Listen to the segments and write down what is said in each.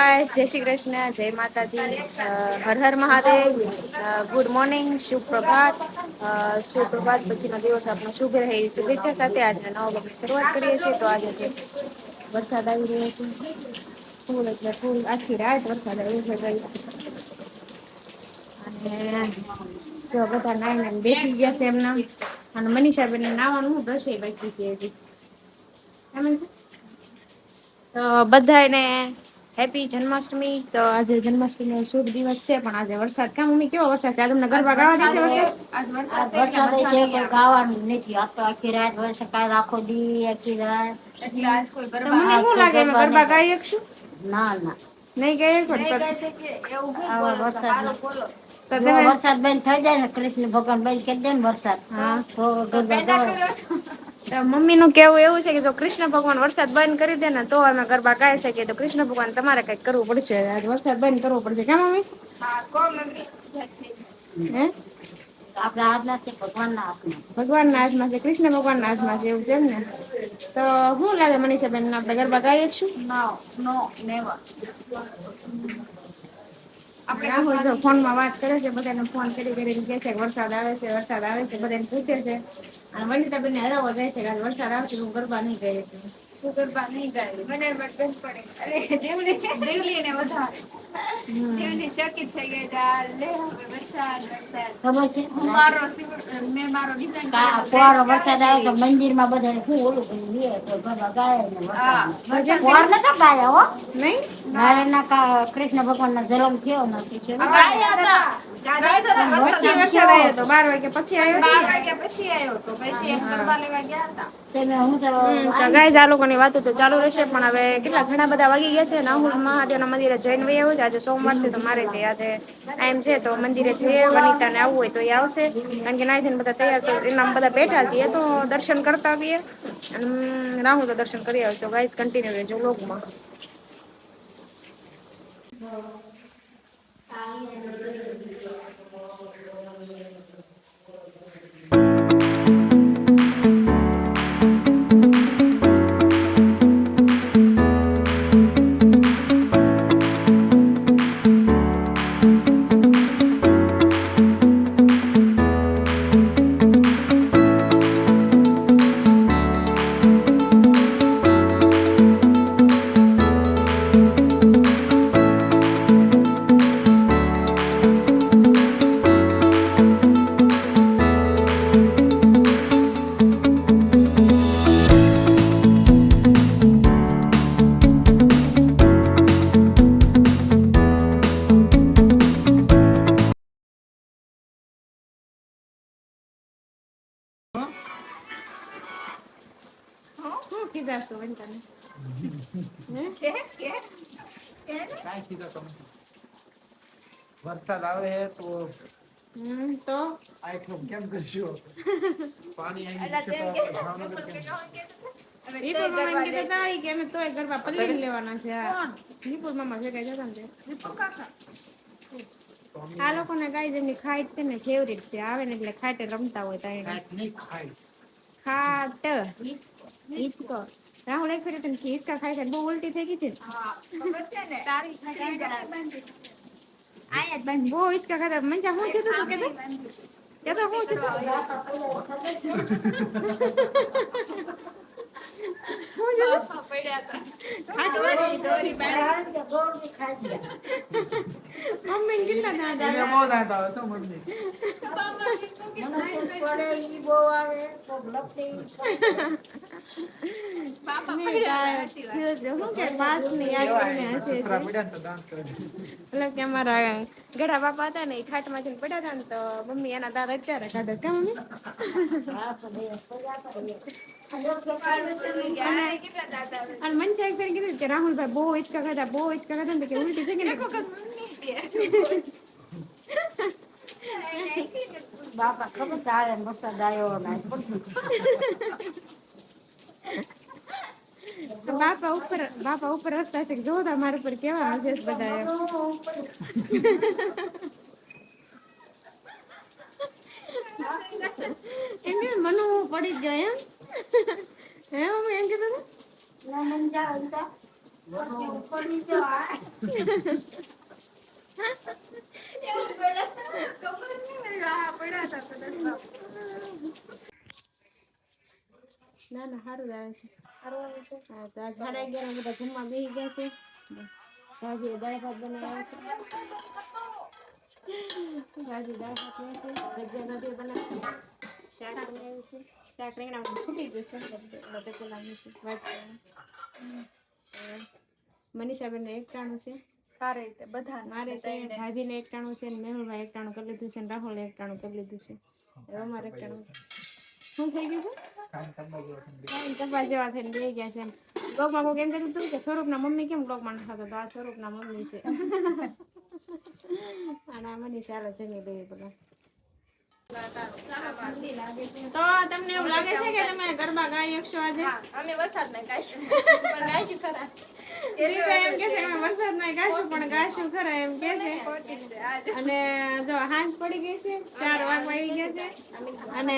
ગાય જય શ્રી કૃષ્ણ, જય માતાજી. હર હર મહાદેવ. ગુડ મોર્નિંગ શુભ પ્રભાત શુભ પ્રભાત પછીનો દિવસ આપણો શુભ રહે શુભેચ્છા સાથે આજે નવા બ્લોગની શરૂઆત કરીએ છીએ. તો આજે વરસાદ આવી રહ્યો છે, ફૂલ એટલે ફૂલ આખી રાત વરસાદ આવી ગઈ અને જો બધા નાઈને બેસી ગયા છે એમના. અને મનીષાબેન નાવાનું દશે બાકી છે હજી? તો બધાને હેપી જન્માષ્ટમી તો આજે જન્માષ્ટમીનો શુભ દિવસ છે પણ આજે વરસાદ કેમ મમ્મી કેવો વરસાદ છે? આજે તમને ગરબા ગાવા દેશે વરસાદ આ વરસાદ છે કોઈ ગાવાનું નથી. આ તો આખી રાત વરસાદ કાલ આખો દી આખી રાત. તો મને શું લાગે? એમાં ગરબા ગાઈ શકશું ના ના. નહીં ગાઈ પણ આવા વરસાદ વરસાદ બંધ થઈ જાય ને કૃષ્ણ ભગવાન બંધ કરી દે ને વરસાદ. હા. તો ગરબા ગાવા કેવું એવું છે કે જો કૃષ્ણ ભગવાન વરસાદ બંધ કરી દે ને તો અમે ગરબા ગાઈ શકીએ. તો કૃષ્ણ ભગવાન તમારે કંઈક કરવું પડશે. આજ વરસાદ બંધ કરવો પડશે. કેમ મમ્મી? હે આપણા હાથના છે ભગવાનના હાથમાં ભગવાનના હાથમાં છે કૃષ્ણ ભગવાનના હાથમાં છે એવું છે ને તો શું લાગે મનીષાબેન આપણે ગરબા ગાઈએ છું? રાહુલ જો ફોનમાં વાત કરે છે બધાને ફોન કરી કરીને કહે છે વરસાદ આવે છે વરસાદ આવે છે બધાને પૂછે છે. અને વનિતાબેન ને હરાવવા જાય છે કે વરસાદ આવશે હું ગરબા નહીં ગઈ હતી હું ગરબા નહીં ગાય મને એમાં પડે. અરે દેવલી. દેવલીને વધારે. દેવલી ચકિત થઈ ગઈ છે. લે હવે વરસાદ વરસાદ. ખબર છે હું મારો મેં મારો ડિઝાઇન કા ફુવારો વરસાદ આવે તો મંદિરમાં બધાને શું ઓલું કરી લે તો ગરબા ગાય ને વરસાદ. ફુવાર નતા ગાયા હો? નહીં. નારાયણના કા- કૃષ્ણ ભગવાનના જન્મ થયો નથી છે ગાયા હતા. ગાયા હતા પછી વરસાદ આવ્યો તો બાર વાગે પછી આવ્યો બાર વાગ્યા પછી આવ્યો તો પછી એક ગરબા લેવા ગયા હતા. ગાય આ લોકોની વાતો તો ચાલુ રહેશે પણ હવે કેટલા ઘણા બધા વાગી ગયા છે નાહુલ મહાદેવના મંદિરે જઈને વહી આવું આજે સોમવાર છે તો મારે તે આજે એમ છે તો મંદિરે જઈએ વનિતાને આવવું હોય તો એ આવશે. કારણ કે નાઈ બધા તૈયાર તો એના બધા બેઠા છીએ તો દર્શન કરતા આવીએ. અને રાહુલ તો દર્શન કરી આવ્યો તો ગાઈસ કન્ટિન્યુ રહેજો લોકમાં વનિતાને કે કે? કાંઈ કીધો તમે. વરસાદ આવે તો હમ તો? આઈટમ કેમ કરશું? પાણી આવી અલા જશે તો ભાવનગર કેમ એ તો ગરબા મામા લે કીધા હતા કે અમે તોય ગરબા પલ્લી લેવાના છે. આ નિપુર મામા ભેગા જતા ને તે. આ લોકોને ગાય જેમની ખાટ છે ને ફેવરિટ છે. આવે ને એટલે ખાટે રમતા હોય ત્યાં ખાટ. રાહુલ એક ફેરે તને હિચકા ખાય છે બહુ ઉલટી થઈ ગઈ છે હા ખબર છે ને. તારી આયા જ બાંધી. બહુ હિચકા ખાતા. મંજા હું કીધું તું કે તો? કે તો હું કીધું હતા મમ્મી કેટલા દાદા બહુ દાંત આવે તો મમ્મી. પડે બહુ આવે. હતા, કે. તો ચડે. કે અમારા ગઢા બાપા હતા ને એ પડ્યા હતા ને તો મમ્મી એના દાદા અત્યારે કેમ. અને એક ફેર કીધું કે રાહુલભાઈ બહુ હિચકા ખાતા બહુ હિચકા ખાતા ને ઉલટી થઈ ગઈ બાપા ખબર ચાલે વરસાદ આવ્યો બાપા ઉપર બાપા ઉપર હસતા છે જો તો મારા પર કેવા હશે બધા એમ. કે મનુ પડી જ ગયો એમ હે હું એમ કીધું? ના મંજા આવતા એવું પડે ખબર નહીં રાહ પડ્યા હતા બધા ના સારું આવે છે. સાડા અગિયાર બધા જમવા બેસી ગયા છે. ભાભીએ દાળ ભાત બનાવ્યા છે. ભાભી દાળ ભાત બનાવે છે. ભજીયા ભાભીએ બનાવ્યા શાક બનાવ્યું છે. શાક રીંગણા ફૂટી ગયું છે. બધા છે વાત મનીષાબેનને એકટાણું છે. સારી રીતે બધા મારે ભાભીને એકટાણું છે ને મેહુલભાઈ એકટાણું કરી લીધું છે ને રાહુલ એકટાણું કરી લીધું છે. અમારે એકટાણું શું થઈ ગયું કરવા જેવું થઈને બે. ગયા છે બ્લોગમાં કોઈ એમ કર્યું હતું કે સ્વરૂપના મમ્મી કેમ બ્લોગમાં નથી થતો? તો આ સ્વરૂપના મમ્મી છે. અને આ મની ચાલે છે ને બે બધા. તો તમને એવું લાગે છે કે તમે ગરબા ગાઈ શકશો આજે? અમે વરસાદમાં ગાઈશું. પણ ગાઈશું ખરા. એમ કે છે અમે વરસાદમાં પણ ગાશું ખરા એમ કે છે. અને જો હાંજ પડી ગઈ છે ચાર વાગ આવી ગયા છે. અને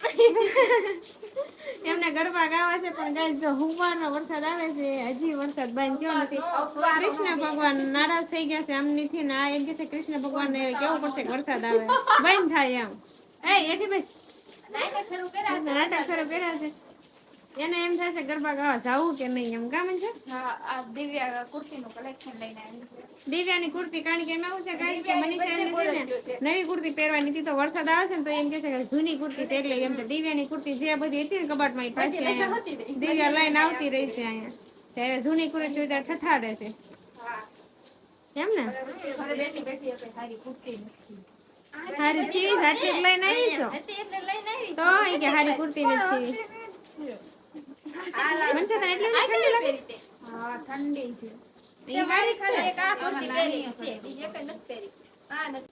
એમને ગરબા ગાવા છે પણ ગાય જો હુંવારનો વરસાદ આવે છે હજી વરસાદ બંધ થયો નથી. કૃષ્ણ ભગવાન નારાજ થઈ ગયા છે આમનીથી ને આ એમ કે છે કૃષ્ણ ભગવાનને કેવું પડશે વરસાદ આવે? બંધ થાય એમ. એ એથી બસ. નાટક શરૂ કર્યા નાટક શરૂ કર્યા છે. એને એમ થાય છે ગરબા ગાવા જાવું કે નહીં એમ કામ છે? હા આ દિવ્યા કુર્તીનું કલેક્શન લઈને આવી છે. દિવ્યાની કુર્તી કારણ કે એમાં એવું છે કારણ કે મનીષા એને છે ને નવી કુર્તી પહેરવાની હતી તો વરસાદ આવે છે ને તો એમ કે છે કે જૂની કુર્તી પહેરી એમ છે. દિવ્યાની કુર્તી જે બધી હતી ને કબાટમાં એ પાછી દિવ્યા લઈને આવતી રહી છે અહીંયા. ત્યારે જૂની કુર્તી ત્યારે ઠઠાડે છે. એમ ને? બેઠી બેઠી સારી કુર્તી હારી ચીજ આટલી લઈને આવી તો એ કે હારી કુર્તી નથી. ઠંડી લાગે? પહેરી તે. હા ઠંડી છે. તે મારી ખાલી એક આ કુર્તી પહેરી છે. બીજી એકય નથી પહેરી. આ નથી.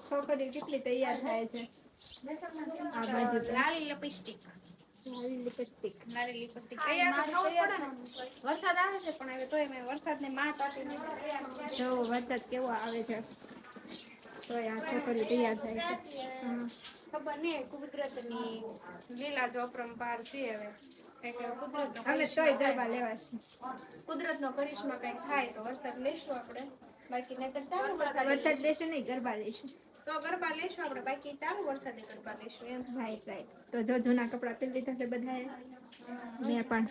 છોકરીઓ કેટલી તૈયાર થાય છે? આ બાજુ લાલી લિપસ્ટિક. લાલી લિપસ્ટિક. વરસાદ આવે છે પણ હવે તોય મેં વરસાદને માત આપી નથી જો વરસાદ કેવો આવે છે. તોય આ છોકરી તૈયાર થાય ખબર નહીં કુદરતની લીલા જો અપરંપાર છે હવે. લેવા કુદરતનો કરિશ્મા કઈ થાય તો વરસાદ લેશું આપણે. બાકી નહીતર ચાલુ વરસાદ વરસાદ લેશું નહીં ગરબા લેશું તો ગરબા લેશું આપણે બાકી ચાલુ વરસાદે ગરબા લેશું એમ. રાઈટ રાઈટ તો જો જૂના કપડા પહેરી લીધા છે બધાએ મેં પણ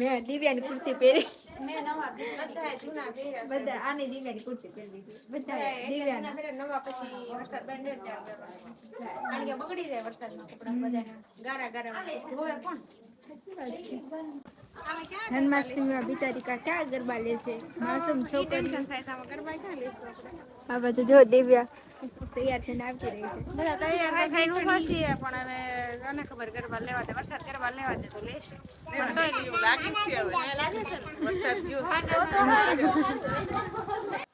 મેં દિવ્યાની કુર્તી પહેરી. મેં નવા બધા જૂના પહેર્યા છે. બધા આની દિવ્યાની કુર્તી પહેરી લીધી. બધા એટલે દિવ્યાના. જૂના પહેર્યા, નવા પછી વરસાદ બંધ રહે ત્યારે પહેરવાના. કારણ કે બગડી જાય વરસાદમાં કપડાં બધાના. ગારા ગારા ધોવે કોણ? આમાં ક્યાં જન્માષ્ટમીમાં બિચારી કા ક્યાં ગરબા લેશે? માસૂમ છોકરી. ટેન્શન થાય છે. આમાં ગરબા ક્યાં લેશું આપણે? આ બાજુ જો દિવ્યા તૈયાર થઈને આવતી રહી છે. બધા તૈયાર થઈને ઊભા છીએ પણ હવે કોને ખબર ગરબા લેવા દે વરસાદ ગરબા લેવા દે તો લેશે?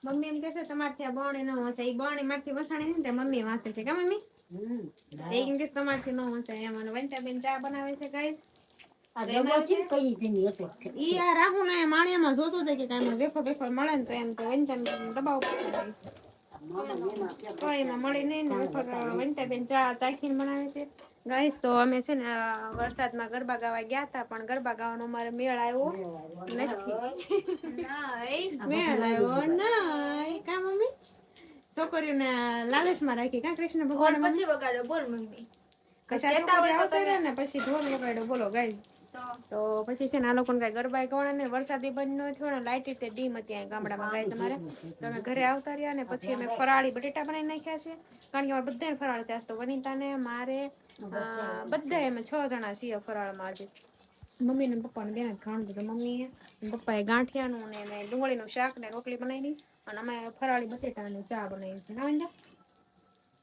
મમ્મી એમ કહેશે તમારે ત્યાં બોણી ન હશે. એ બોણી મારથી વસાણી ને મમ્મી વાંચે છે કે મમ્મી? એ એમ કે તમારથી ન હશે. એમ અને વંચાબેન ચા બનાવે છે કઈ. ઈ આ રાહુ ને માણિયામાં જોતો હતો કે કાંઈ વેફર વેફર મળે ને તો એમ તો વંચાબેન દબાવ જાય તો એમાં મળી નહીં ને વેફર વંચાબેન ચા ચાખીને બનાવે છે. ગાઈસ તો અમે છે ને વરસાદમાં ગરબા ગાવા ગયા હતા પણ ગરબા ગાવાનો અમારે મેળ આવ્યો નથી. મેળ આવ્યો નહીં. કા મમ્મી? છોકરીઓને લાલચમાં રાખી કા કૃષ્ણ ભગવાન પછી વગાડ્યો બોલ મમ્મી. કશા છોકરી આવતી ને પછી ઢોલ વગાડ્યો. બોલો ગાઈસ. તો પછી છે ને આ કઈ ગરબા ગવાના ને વરસાદી બંધ ન થયો ને લાઈટ તે ડીમ હતી ગામડામાં ગાય તમારે. તો અમે ઘરે આવતા રહ્યા ને પછી અમે ફરાળી બટેટા બનાવી નાખ્યા છે. કારણ કે અમારે બધાને ફરાળ છે. તો વનિતાને, મારે બધા અમે છ જણા છીએ ફરાળમાં આજે. મમ્મી ને પપ્પા ને બેને ખાવાનું બધું મમ્મીએ પપ્પાએ ગાંઠિયાનું ને મેં ડુંગળીનું શાક ને રોટલી બનાવી અને અમે ફરાળી બટેટા ને ચા બનાવી છે ના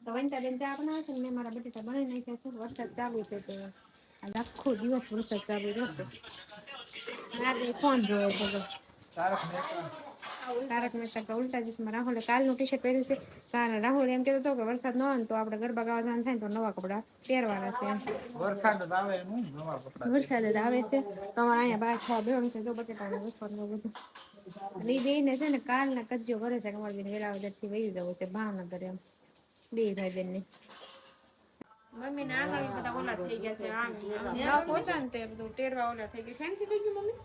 તો વંટા બેન ચા બનાવે છે મેં મારા બટેટા બનાવી નાખ્યા છે. વરસાદ ચાલુ છે તો આખો દિવસ વરસાદ ચાલુ રહેશે મારે ફોન જોયો બધો તારક મહેતા કા ઉલ્ટા ચશ્મા રાહુલે કાલનું ટી શર્ટ પહેર્યું છે કારણ રાહુલ એમ કહેતો હતો કે વરસાદ ન આવે તો આપણે ગરબા ગાવા જવાનું થાય ને તો નવા કપડા પહેરવાના છે વરસાદ જ આવે વરસાદ જ આવે છે તો અમારે અહીંયા બહાર ખાવા બેવાનું છે જો બટેટાનું વેફરનું બધું અને એ બેને છે ને કાલના કજ્જો કરે છે કે અમારે બેન વેલાવદરથી વહી જવું છે ભાવનગર એમ બે ભાઈ બેનની મમ્મી ના આગળ બધા ઓલા થઈ ગયા છે આમ ન પોસાય ને તે બધું ટેરવા ઓલા થઈ ગયા. શેનથી થઈ ગયું મમ્મી?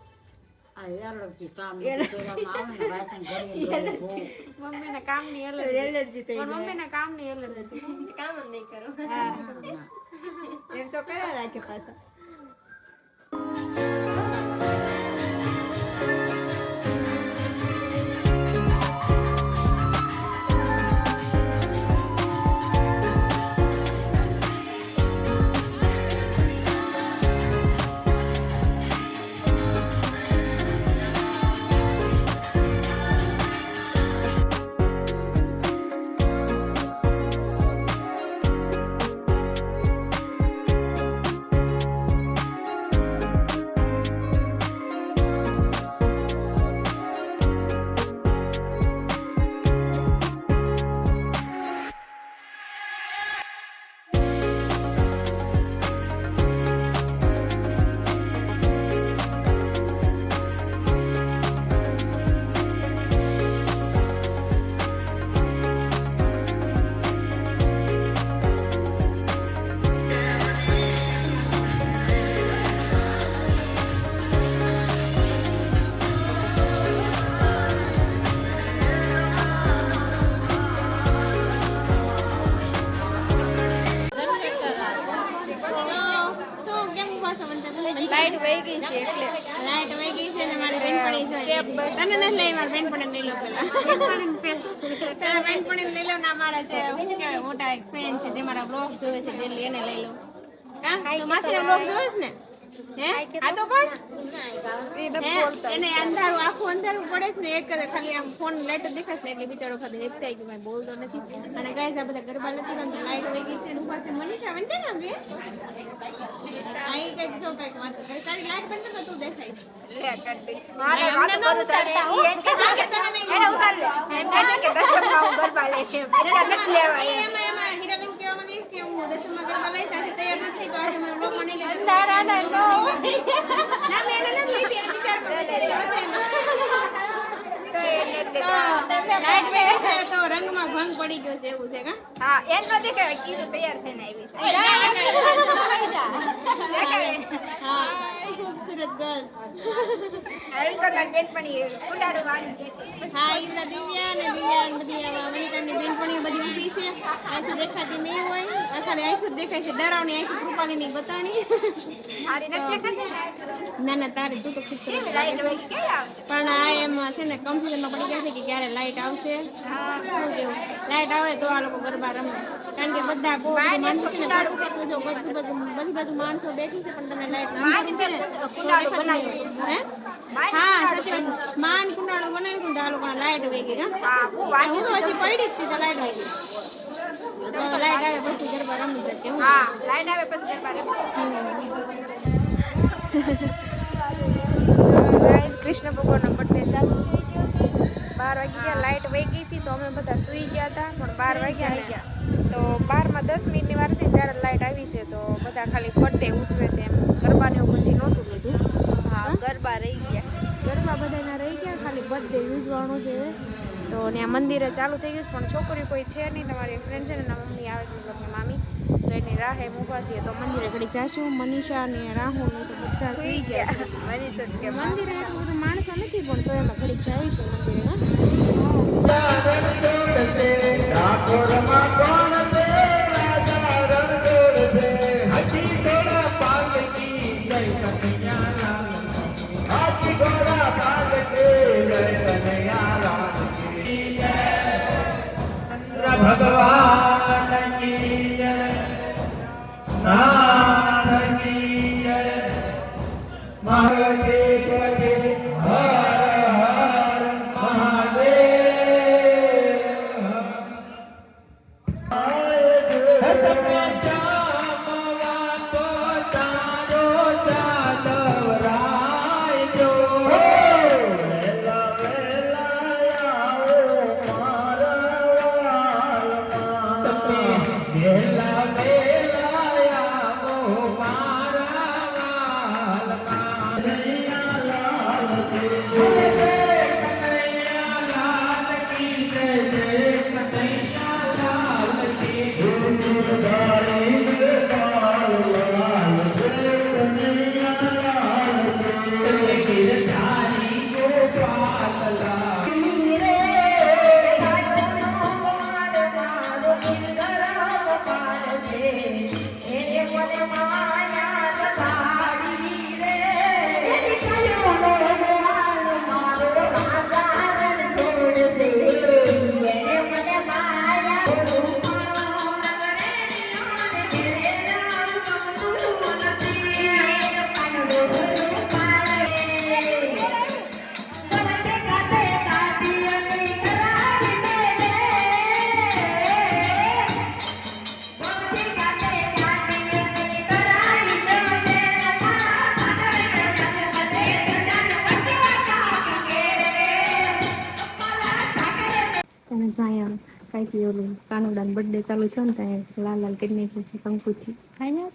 આવે. મમ્મીને કામની એલર્જી. એલર્જી થઈ પણ કામની એલર્જી. કામ જ નહીં કરો એમ તો કર્યા રાખે પાછા. લઈ મારા જે શું કહેવાય મોટા એક ફેન છે જે મારા બ્લોગ જોવે છે ડેલી એને લઈ લઉં. હા? તો માસીના બ્લોગ જોવે છે ને? હે? આ તો પણ? એને અંધારું આખું અંધારું પડે છે ને એક ખાલી આમ ફોન લાઈટ દેખાશે ને એટલે બિચારો ખાલી એક થાય કે કઈ બોલતો નથી. અને ગાઈસ આ બધા ગરબા નથી રમતા. લાઈટ વહી ગઈ છે ઉપર છે. મનીષા વંદે ને બે આઈ કંઈક તો કંઈક વાત કરે. તારી લાઈટ બંધ તો તું દેખાય. લે કરી મારે વાત કરું છું. અને કે એમ કહે છે કે એને લે એમ કે દશમમાં ગરબા લેશે. એટલે નથી લેવા એમ. એમાં કે હું દશમમાં ગરબા લઈશ આજે તૈયાર નથી તો આજે મને લોકો નહીં લેતા ના ના. ના ના મેં એને નથી એને વિચાર તો એને એટલે લાઈટ વહી છે તો રંગમાં ભંગ પડી ગયો છે એવું છે કા? હા એમ ન દેખાય કીધું તૈયાર થઈને આવી છે. દેખાય. એને. હા ખૂબસૂરત ગર્લ. હરિકરના બેનપણી કુંડાળું વાળી બેઠી. હા એ બધા દિવ્યા ને દિવ્યા ને બધી આવા અમેરિકાની બેનપણીઓ બધી ઊભી છે. આંખી દેખાતી નહીં હોય. આ ખાલી આંખું જ દેખાય છે. ડરાવની આંખી કૃપાલીની બતાણી. મારી નથી દેખાતી? ના ના તારે તું તો ખૂબ સરસ કેવી લાઈટ વહી ગઈ કેવી આવશે? પણ આ એમ છે ને કન્ફ્યુઝનમાં પડી ગયા છે કે ક્યારે લાઈટ આવશે. લાઈટ આવે તો આ લોકો ગરબા રમે. કારણ કે બધા બધી બધું માણસો બાજુ બેઠી છે પણ તમે લાઈટ. હે. માન કુંડાળો બનાવ્યું હતું આ લોકોને લાઈટ વહી ગઈ હા તો હજી પડી જ હતી તો લાઈટ વહી ગઈ. તો લાઈટ આવે પછી ગરબા રમી શકે હું હા લાઇટ આવે પછી ગરબા રમશે. કૃષ્ણ ભગવાનનો બર્થડે ચાલુ. વાગી હતી તો અમે બધા સૂઈ ગયા હતા પણ બાર વાગ્યા ગયા તો બારમાં દસ મિનિટની વાર હતી ત્યારે લાઇટ આવી છે તો બધા ખાલી બર્થડે ઉજવે છે એમ. ગરબાને એવું પછી નહોતું લીધું. હા ગરબા રહી ગયા. ગરબા બધાના રહી ગયા ખાલી બર્થડે ઉજવાનો છે તો ત્યાં મંદિરે ચાલુ થઈ ગયું છે પણ છોકરી કોઈ છે નહીં. તમારી ફ્રેન્ડ છે ને એના મમ્મી આવે છે મતલબ કે મામી. તો એની રાહે મૂકવા છીએ. તો મંદિરે ઘડી જાશું મનીષા ને રાહુલ તો બધા સુઈ ગયા. મનીષ મંદિરે એટલું બધું માણસો નથી પણ તો એમાં ઘડીક છે મંદિરે. ભગવાન કી જય. નાથ કી જય. મહાદેવ ઓલું બર્થડે ચાલુ થયો ને ત્યાં લાલ લાલ કરી નાખ્યું છે કંકુથી અહીંયા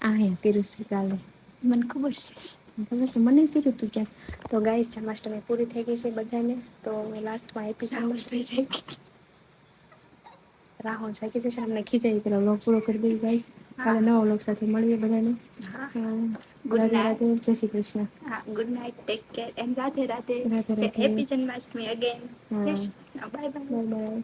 અહીંયા કર્યું છે કાલે મને ખબર છે. ખબર છે? મને કીધું તું ક્યાંક. તો ગાઈસ જન્માષ્ટમી પૂરી થઈ ગઈ છે બધાને. તો લાસ્ટમાં હેપી જન્માષ્ટમી થઈ ગઈ રાહુલ જાગી જશે અમને ખીજાઈ પેલો લોક પૂરો કરી દઈ ગાઈસ કાલે નવો લોક સાથે મળીએ બધાને. ગુડ રાધે જય શ્રી કૃષ્ણ. હા good night take care and Radhe Radhe. Radhe Radhe. Happy Janmashtami again bye bye bye bye